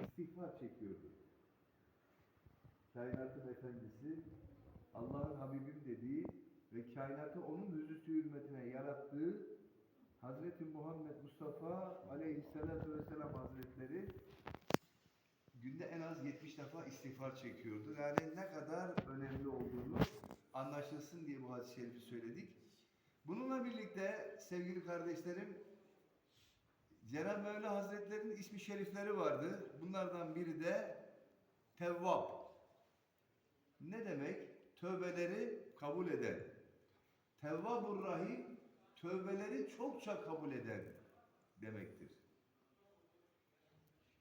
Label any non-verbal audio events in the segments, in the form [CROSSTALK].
istiğfar çekiyordu. Kainatın efendisi, Allah'ın Habibim dediği ve kainatı onun yüzüstü hürmetine yarattığı Hazreti Muhammed Mustafa Aleyhisselatü Vesselam Hazretleri günde en az 70 defa istiğfar çekiyordu. Yani ne kadar önemli olduğunu anlaşılsın diye bu hadis-i şerifi söyledik. Bununla birlikte sevgili kardeşlerim Cenab-ı Mevla Hazretleri'nin ismi şerifleri vardı. Bunlardan biri de Tevvab. Ne demek? Tövbeleri kabul eden. Tevvabur Rahim, tövbeleri çokça kabul eden demektir.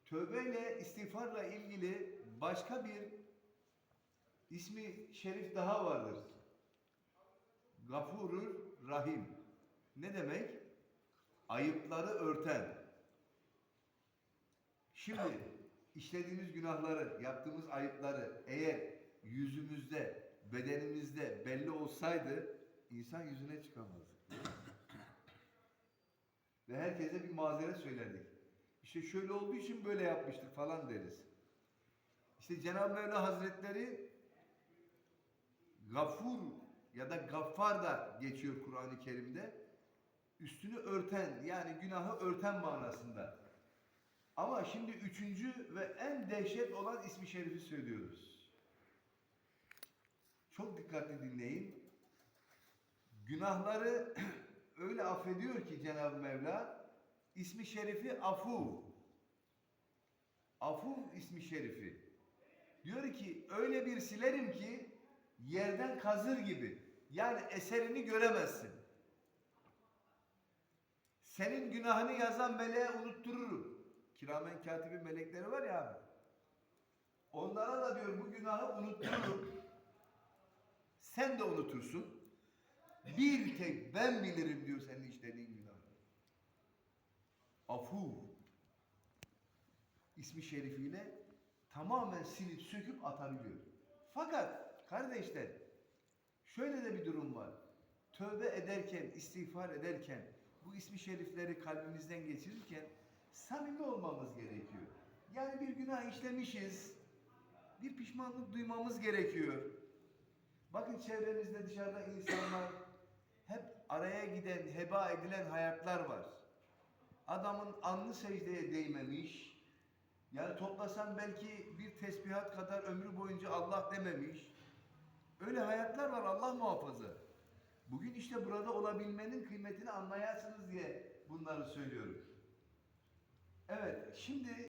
Tövbeyle, istiğfarla ilgili başka bir ismi şerif daha vardır. Gafurur Rahim. Ne demek? Ayıpları örten. Şimdi işlediğimiz günahları, yaptığımız ayıpları eğer yüzümüzde, bedenimizde belli olsaydı insan yüzüne çıkamazdı. Ve herkese bir mazeret söylerdik. İşte şöyle olduğu için böyle yapmıştık falan deriz. İşte Cenab-ı Mevla Hazretleri Gafur ya da Gaffar da geçiyor Kur'an-ı Kerim'de. Üstünü örten yani günahı örten manasında. Ama şimdi üçüncü ve en dehşet olan ismi şerifi söylüyoruz. Çok dikkatli dinleyin. Günahları [CLEARS THROAT] öyle affediyor ki Cenab-ı Mevla ismi şerifi afu. Afu ismi şerifi. Diyor ki öyle bir silerim ki yerden kazır gibi. Yani eserini göremezsin. Senin günahını yazan meleğe unuttururum. Kiramen katibi melekleri var ya abi. Onlara da diyor bu günahı unuttururum. Sen de unutursun. Bir tek ben bilirim diyor senin işlediğin günahı. Afu ismi şerifiyle tamamen silip söküp atabiliyor. Fakat kardeşler şöyle de bir durum var. Tövbe ederken, istiğfar ederken bu ismi şerifleri kalbimizden geçirirken samimi olmamız gerekiyor. Yani bir günah işlemişiz. Bir pişmanlık duymamız gerekiyor. Bakın çevremizde dışarıda insanlar hep araya giden, heba edilen hayatlar var. Adamın alnı secdeye değmemiş. Yani toplasan belki bir tesbihat kadar ömrü boyunca Allah dememiş. Öyle hayatlar var Allah muhafaza. Bugün işte burada olabilmenin kıymetini anlayasınız diye bunları söylüyorum. Evet, şimdi